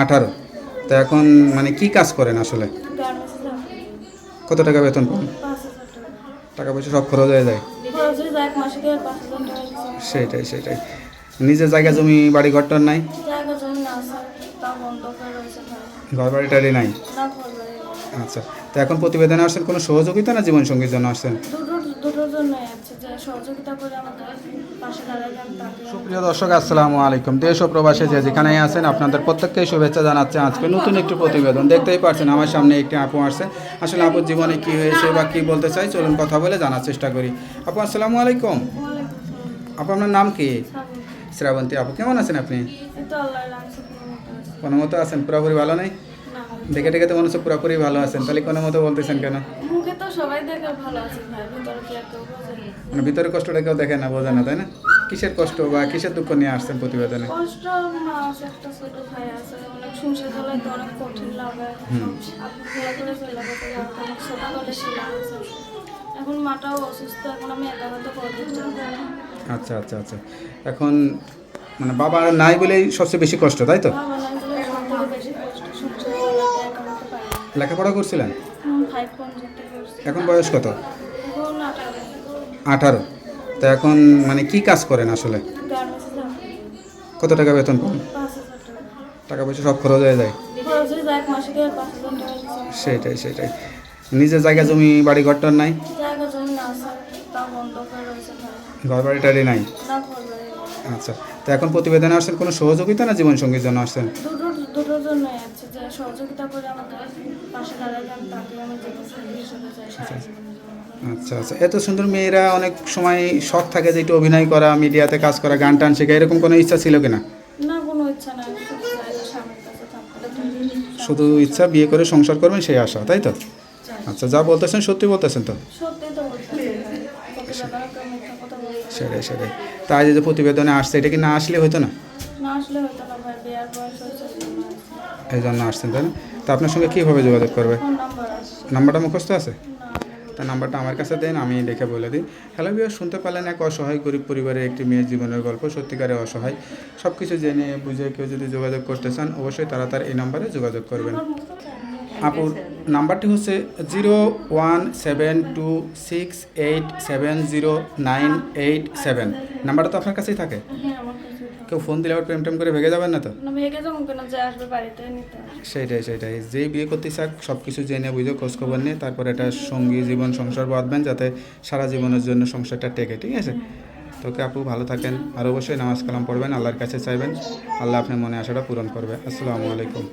আঠারো। তো এখন মানে কি কাজ করেন আসলে? কত টাকা বেতন পান টাকা পয়সা সব খরচ হয়ে যায়? সেটাই সেটাই। নিজের জায়গা জমি বাড়ি ঘরটার নাই? ঘর বাড়ি টাড়ি নাই। আচ্ছা। তো এখন প্রতিবেদনে আসছেন কোনো সহযোগিতা না জীবনসঙ্গীর জন্য আসছেন? জন্যই আছে যে সহযোগিতা করে আমাদের পাশে দাঁড়াবেন তাকে দর্শক আসসালামু আলাইকুম। দেশ ও প্রবাসে যে যেখানেই আছেন আপনাদের প্রত্যেককেই শুভেচ্ছা জানাচ্ছে। আজকে নতুন একটি প্রতিবেদন। দেখতেই পাচ্ছেন আমার সামনে একটি আপু আসছে। আসলে আপুর জীবনে কি হয়েছে বা কি বলতে চাই চলুন কথা বলে জানার চেষ্টা করি। আপু আসসালামু আলাইকুম। আপু আপনার নাম কি? শ্রাবন্তী আপু কেমন আছেন আপনি? কোনো মতো আছেন? পুরোপুরি ভালো নেই? দেখে দেখে তো মনে হচ্ছে পুরোপুরি ভালো আছেন। তাহলে কোনো মতো বলতেছেন কেন? মুখে তো সবাই দেখে ভালো আছে ভাই ভিতরে কি আর কেউ বোঝে না। মানে ভিতরে কষ্টটা কেউ দেখে না বোঝে না তাই না? কিসের কষ্ট বা কিসের দুঃখ নিয়ে আসছেন প্রতিবেদনে? কষ্ট মা আছে একটা ছোট ভাই আছে অনেক সংসার চালাই তো অনেক কঠিন লাগে। আপনি খেলা করে অনেক এখন মাটাও অসুস্থ এখন আমি একা হয়তো করতে আচ্ছা আচ্ছা আচ্ছা। এখন মানে বাবা আর নাই বলেই সবচেয়ে বেশি কষ্ট তাই তো? বাবা নাই বলে সব থেকে বেশি কষ্ট সংসার চালাতে একা হতে পারি না। লেখাপড়া করছিলেন? এখন বয়স কত? আঠারো। তো এখন মানে কি কাজ করেন আসলে? কত টাকা বেতন পান টাকা। পয়সা সব খরচ হয়ে যায়। সেটাই সেটাই। নিজের জায়গা জমি বাড়ি ঘরটার নাই? ঘর বাড়ি টাড়ি নাই? না ঘর বাড়ি নেই। আচ্ছা। তো এখন প্রতিবেদনে আসছেন কোনো সহযোগিতা না জীবনসঙ্গীর জন্য আসছেন? দুটোর আছে যে সহযোগিতা করে আমাদের পাশে দাঁড়াবেন তাকে আমি জীবন সঙ্গী হিসেবে চাই সারা জীবনের জন্য। আচ্ছা আচ্ছা। এত সুন্দর মেয়েরা অনেক সময় শখ থাকে যে একটু অভিনয় করা মিডিয়াতে কাজ করা গান টান শেখা এরকম কোনো ইচ্ছা ছিল কিনা? না কোনো ইচ্ছা নাই। শুধু ইচ্ছা বিয়ে করে সংসার করবেন সেই আশা তাই তো? আচ্ছা যা বলতেছেন সত্যি বলতেছেন তো? সেটাই সেটাই। তাই যে প্রতিবেদনে আসছে এটা কি না আসলে হতো না? এই জন্য আসছেন তাই না? তো আপনার সঙ্গে কীভাবে যোগাযোগ করবে? নাম্বারটা মুখস্থ আছে? না তা নাম্বারটা আমার কাছে দেন আমি দেখে বলে দিই। হ্যালো বিয়ার শুনতে পারলেন এক অসহায় গরিব পরিবারের একটি মেয়ের জীবনের গল্প সত্যিকারে অসহায়। সব কিছু জেনে বুঝে কেউ যদি যোগাযোগ করতে চান অবশ্যই তারা তার এই নাম্বারে যোগাযোগ করবেন। আপুর নাম্বারটি হচ্ছে zero one seven two six eight seven zero nine eight seven. নাম্বারটা তো আপনার কাছেই থাকে। হ্যাঁ কেউ ফোন দিলে আবার প্রেম টেম করে ভেগে যাবেন না তো। সেটাই সেটাই যেই বিয়ে করতে চাক সব কিছু জেনে বুঝে খোঁজখবর নিয়ে তারপর এটা সঙ্গী জীবন সংসার বাঁধবেন যাতে সারা জীবনের জন্য সংসারটা টেকে ঠিক আছে? তোকে আপু ভালো থাকেন। আর অবশ্যই নামাজ কালাম পড়বেন আল্লাহর কাছে চাইবেন। আল্লাহ আপনার মনে আশাটা পূরণ করবে। আসসালামু আলাইকুম।